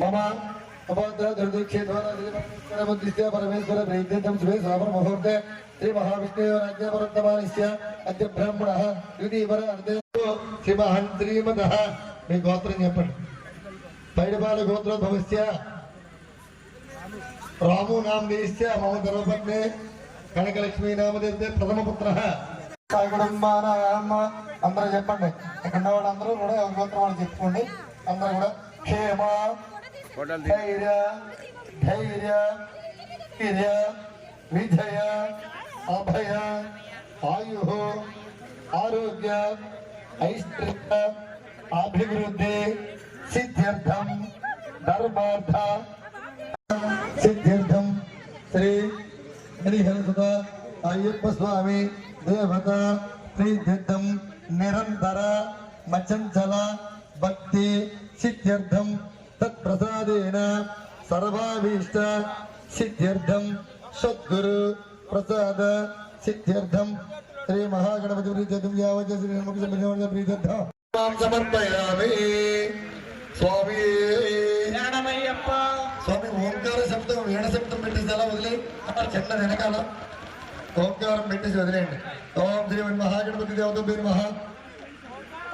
मम अभद्र दुर्दीक्षेत्वरमुद्दिश्य परमेश्वर प्रीत्यर्थं शुभे श्रावण मुहूर्ते श्री महाविष्णुदेव राज्यपरत्तमानस्य अद्य ब्राह्मणः द्वितीयपर अर्धे శ్రీమహన్ శ్రీమద మీ గోత్రం చెప్పండి పైడిపాల గోత్రోద్భవస్య రాము నామదేశ్య మమ ధర్మపత్ని కనకలక్ష్మీ నామదేశే ప్రథమ పుత్ర కుటుంబానామ అందరూ చెప్పండి ఇక్కడ ఉన్న వాళ్ళందరూ కూడా ఎవరి గోత్రం వాళ్ళు చెప్పుకోండి అందరూ కూడా క్షేమ धैर्य धैर्य किर्य विधय अभय, आयु, आरोग्य, ऐश्वर्य, अभिवृद्धि सिद्ध्यर्थम धर्मार्थ सिद्ध्यर्थम श्री हरिहरसुत अय्यप्प स्वामी देवता सिद्ध्यर्थम निरंतर मचंचल भक्ति सिद्ध्यर्थम తత్ప్రసాదేన సర్వాభీష్ట సిద్ధ్యర్థం సద్గురు ప్రసాద సిద్ధ్యర్థం శ్రీ మహాగణపతి ప్రీత్యర్థం యావత్ శ్రీ హనుమతి సంబంధ ప్రీత్యర్థం సమర్పయామి స్వామి జ్ఞానమయ్యప్ప స్వామి ఓంకార శబ్దం వీణ శబ్దం పెట్టేసి అలా వదిలే అక్కడ చిన్న వెనకాల ఓంకారం పెట్టేసి వదిలేయండి ఓం శ్రీ మహాగణపతి దేవత పేరు మహా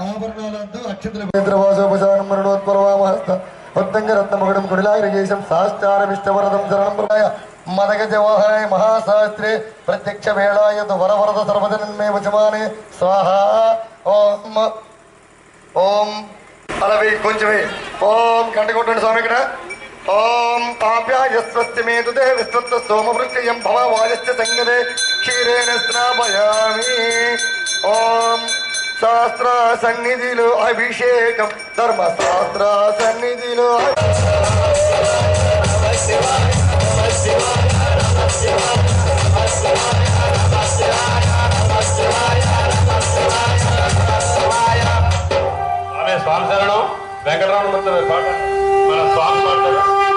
ఆభరణాలతో అక్షత్ర పేద్రవాసోపశానం మరణోత్పలవామహస్త പത്തങ്ക രത്നമകുടം കുടിലാഗ്രഹേശം സാഷ്ടാരമിഷ്ടവരതം ശരണംപ്രായ മതകജവാഹനായ മഹാശാസ്ത്രേ പ്രത്യക്ഷ വേളായത് വരവരത സർവജനന്മേ വജമാനെ സ്വാഹ ഓം ഓം അളവി കുഞ്ചുവേ ഓം കണ്ടുകൊണ്ടാണ് സ്വാമി കിട്ട ഓം താപ്യായസ്വസ്തിമേതുദേ വിസ്വത്വ സോമവൃത്തിയം ഭവവായസ്യ സംഗതേ ക്ഷീരേണ സ്നാപയാമി ഓം శాస్త్ర సన్నిధిలో అభిషేకం ధర్మశాస్త్ర సన్నిధిలో ఆమె స్వామి శరణం వెంకటరమణ పాట. మన స్వామి పాడతారు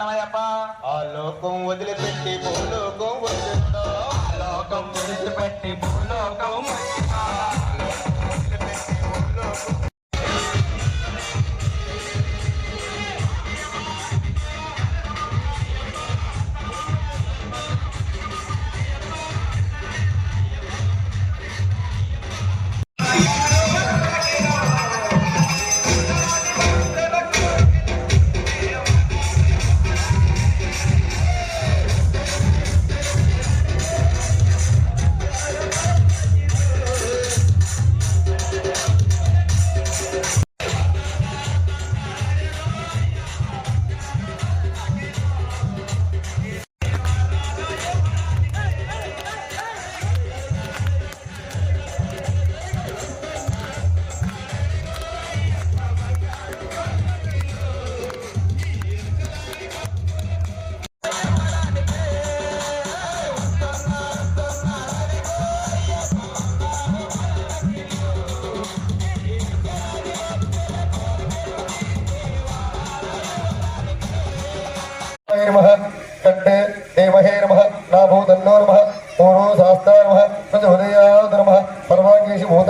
శరణమయ్యప్ప ఆ లోకం వదిలిపెట్టి భూలోకం వచ్చేస్తా లోకం విడిచిపెట్టి భూలోకం నమ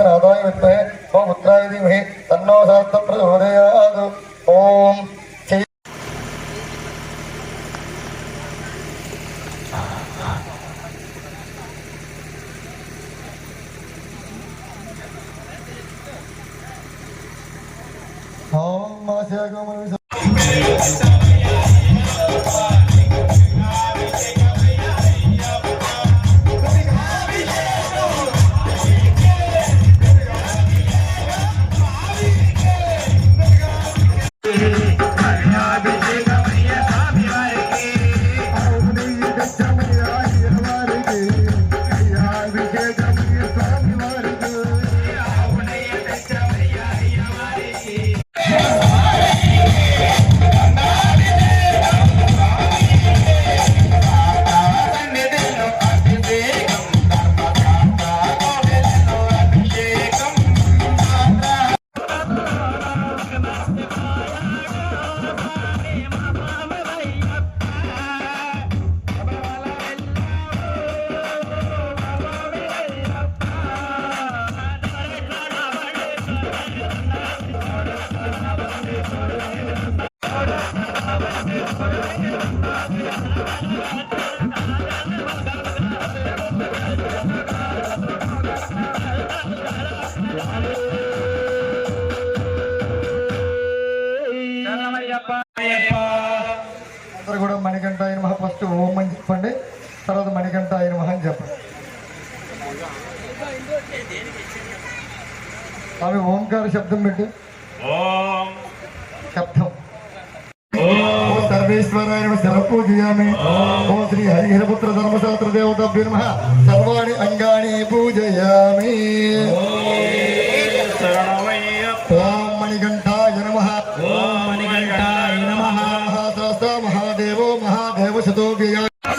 नामाय विद्महे गोपुत्राय तन्नो सार्थं प्रचोदयात् ॐ ॐ मास्य गोमनुष అందరూ కూడా మణికంఠ ఆయన మహా ఫస్ట్ ఓం అని చెప్పండి. తర్వాత మణికంఠ ఆయన మహా అని చెప్పండి. ఆమె ఓంకార శబ్దం పెట్టి. శబ్దం. ఓ. సర్వేశ్వరాయ నమ. శరపూజయామి ఓ. శ్రీ హరిహరపుత్ర ధర్మశాస్త్ర దేవతాభ్యో నమ. సర్వాణి అంగాని పూజయామి. ఓం.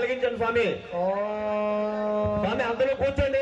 వెలిగించండి స్వామి. స్వామి అందరూ కూర్చోండి.